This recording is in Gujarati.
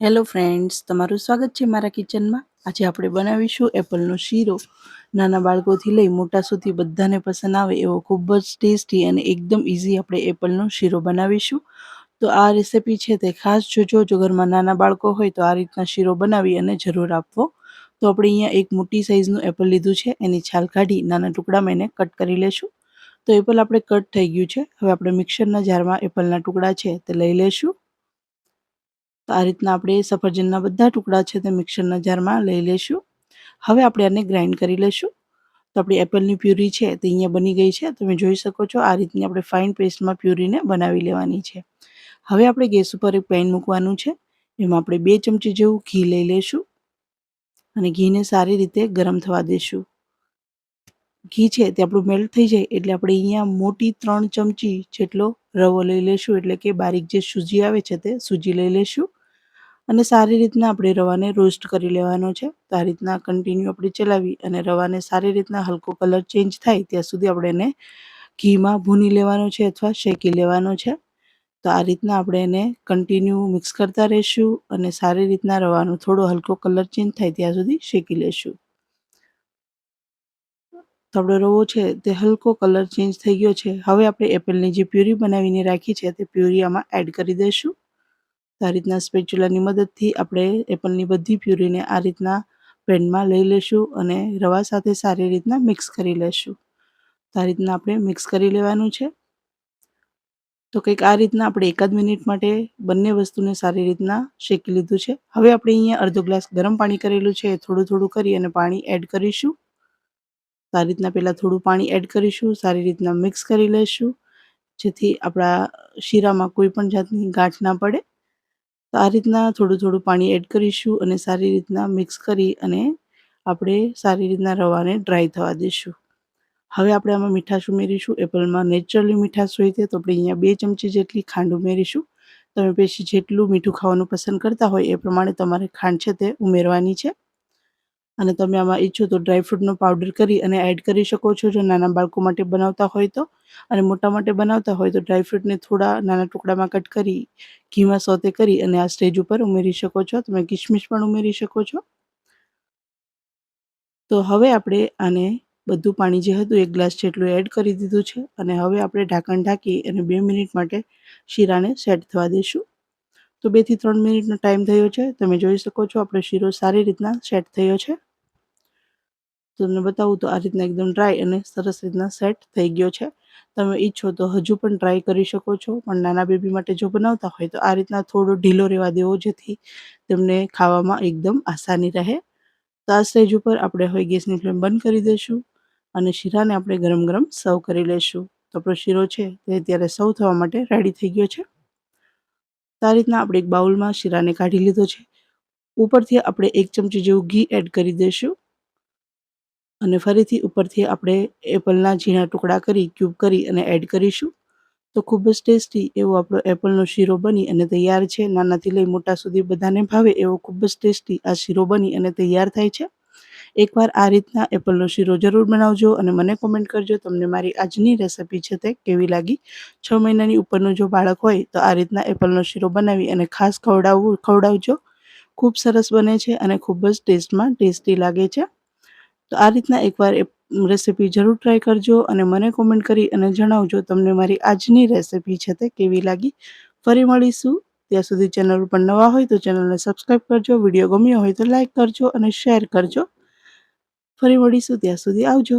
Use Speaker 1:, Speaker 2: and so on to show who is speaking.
Speaker 1: હેલો ફ્રેન્ડ્સ તમારું સ્વાગત છે મારા કિચનમાં આજે આપણે બનાવીશું એપલનો શીરો. નાના બાળકોથી લઈ મોટા સુધી બધાને પસંદ આવે એવો ખૂબ જ ટેસ્ટી અને એકદમ ઇઝી આપણે એપલનો શીરો બનાવીશું. તો આ રેસીપી છે તે ખાસ જોજો. જો ઘરમાં નાના બાળકો હોય તો આ રીતના શીરો બનાવી અને જરૂર આપવો. તો આપણે અહીંયા એક મોટી સાઇઝનું એપલ લીધું છે. એની છાલ કાઢી નાના ટુકડામાં એને કટ કરી લેશું. તો એપલ આપણે કટ થઈ ગયું છે. હવે આપણે મિક્સરના જારમાં એપલના ટુકડા છે તે લઈ લેશું. તો આ રીતના આપણે સફરજનના બધા ટુકડા છે તે મિક્સરના જારમાં લઈ લેશું. હવે આપણે આને ગ્રાઇન્ડ કરી લેશું. તો આપણી એપલની પ્યુરી છે તે અહીંયા બની ગઈ છે. તમે જોઈ શકો છો આ રીતની આપણે ફાઇન પેસ્ટમાં પ્યુરીને બનાવી લેવાની છે. હવે આપણે ગેસ ઉપર એક પેન મૂકવાનું છે. એમાં આપણે બે ચમચી જેવું ઘી લઈ લેશું અને ઘીને સારી રીતે ગરમ થવા દેશું. ઘી છે તે આપણું મેલ્ટ થઈ જાય એટલે આપણે અહીંયા મોટી ત્રણ ચમચી જેટલો રવો લઈ લેશું એટલે કે બારીક જે સૂજી આવે છે તે સૂજી લઈ લેશું. અને સારી રીતના આપણે રવાને રોસ્ટ કરી લેવાનો છે. તો આ રીતના કન્ટિન્યુ આપણે ચલાવી અને રવાને સારી રીતના હલકો કલર ચેન્જ થાય ત્યાં સુધી આપણે એને ઘીમાં ભૂની લેવાનો છે અથવા શેકી લેવાનો છે. તો આ રીતના આપણે એને કન્ટિન્યુ મિક્સ કરતા રહીશું અને સારી રીતના રવાનો થોડો હલકો કલર ચેન્જ થાય ત્યાં સુધી શેકી લેશું. તો આપણો રવો છે તે હલકો કલર ચેન્જ થઈ ગયો છે. હવે આપણે એપલની જે પ્યુરી બનાવીને રાખી છે તે પ્યુરી આમાં એડ કરી દઈશું. આ રીતના સ્પેચ્યુલાની મદદથી આપણે એપલની બધી પ્યુરીને આ રીતના પેનમાં લઈ લેશું અને રવા સાથે સારી રીતના મિક્સ કરી લેશું. આ રીતના આપણે મિક્સ કરી લેવાનું છે. તો કંઈક આ રીતના આપણે એકાદ મિનિટ માટે બંને વસ્તુને સારી રીતના શેકી લીધું છે. હવે આપણે અહીંયા અડધો ગ્લાસ ગરમ પાણી કરેલું છે થોડું થોડું કરી અને પાણી એડ કરીશું. આ રીતના પહેલાં થોડું પાણી એડ કરીશું, સારી રીતના મિક્સ કરી લઈશું જેથી આપણા શીરામાં કોઈ પણ જાતની ગાંઠ ના પડે. તો આ રીતના થોડું થોડું પાણી એડ કરીશું અને સારી રીતના મિક્સ કરી અને આપણે સારી રીતના રવાને ડ્રાય થવા દઈશું. હવે આપણે આમાં મીઠાશ ઉમેરીશું. એપલમાં નેચરલી મીઠાશ હોય તે તો આપણે અહીંયા બે ચમચી જેટલી ખાંડ ઉમેરીશું. તમે પછી જેટલું મીઠું ખાવાનું પસંદ કરતા હોય એ પ્રમાણે તમારે ખાંડ છે તે ઉમેરવાની છે. અને તમે આમાં ઈચ્છો તો ડ્રાયફ્રૂટનો પાવડર કરી અને એડ કરી શકો છો જો નાના બાળકો માટે બનાવતા હોય તો. અને મોટા માટે બનાવતા હોય તો ડ્રાયફ્રૂટને થોડા નાના ટુકડામાં કટ કરી, ઘીમાં સોતે કરી અને આ સ્ટેજ ઉપર ઉમેરી શકો છો. તમે કિશમિશ પણ ઉમેરી શકો છો. તો હવે આપણે આને બધું પાણી જે હતું એક ગ્લાસ જેટલું એડ કરી દીધું છે. અને હવે આપણે ઢાંકણ ઢાંકી અને બે મિનિટ માટે શીરાને સેટ થવા દઈશું. તો બેથી ત્રણ મિનિટનો ટાઈમ થયો છે. તમે જોઈ શકો છો આપણો શીરો સારી રીતના સેટ થયો છે. તમને બતાવું તો આ રીતના એકદમ ડ્રાય અને સરસ રીતના સેટ થઈ ગયો છે. તમે ઈચ્છો તો હજુ પણ ટ્રાય કરી શકો છો, પણ નાના બેબી માટે જો બનાવતા હોય તો આ રીતના થોડો ઢીલો રહેવા દેવો, જેથી તેમને ખાવામાં એકદમ આસાની રહે. તો આ સ્ટેજ ઉપર આપણે હવે ગેસની ફ્લેમ બંધ કરી દઈશું અને શીરાને આપણે ગરમ ગરમ સર્વ કરી લઈશું. તો આપણો શીરો છે તે અત્યારે સર્વ થવા માટે રેડી થઈ ગયો છે. તો આ રીતના આપણે એક બાઉલમાં શીરાને કાઢી લીધો છે. ઉપરથી આપણે એક ચમચી જેવું ઘી એડ કરી દઈશું. અને ફરીથી ઉપરથી આપણે એપલના ઝીણા ટુકડા કરી, ક્યુબ કરી અને એડ કરીશું. તો ખૂબ જ ટેસ્ટી એવો આપણો એપલનો શીરો બની અને તૈયાર છે. નાનાથી લઈ મોટા સુધી બધાને ભાવે એવો ખૂબ જ ટેસ્ટી આ શીરો બની અને તૈયાર થાય છે. એકવાર આ રીતના એપલનો શીરો જરૂર બનાવજો અને મને કોમેન્ટ કરજો તમને મારી આજની રેસિપી છે તે કેવી લાગી. છ મહિનાની ઉપરનું જો બાળક હોય તો આ રીતના એપલનો શીરો બનાવી અને ખાસ ખવડાવવું, ખવડાવજો. ખૂબ સરસ બને છે અને ખૂબ જ ટેસ્ટમાં ટેસ્ટી લાગે છે. તો આ રીતના એકવાર એ રેસીપી જરૂર ટ્રાય કરજો અને મને કોમેન્ટ કરી અને જણાવજો તમને મારી આજની રેસીપી છે તે કેવી લાગી. ફરી મળીશું. ત્યાં સુધી ચેનલ ઉપર નવા હોય તો ચેનલને સબસ્ક્રાઈબ કરજો વીડિયો ગમ્યો હોય તો લાઇક કરજો અને શેર કરજો. ફરી મળીશું. ત્યાં સુધી આવજો.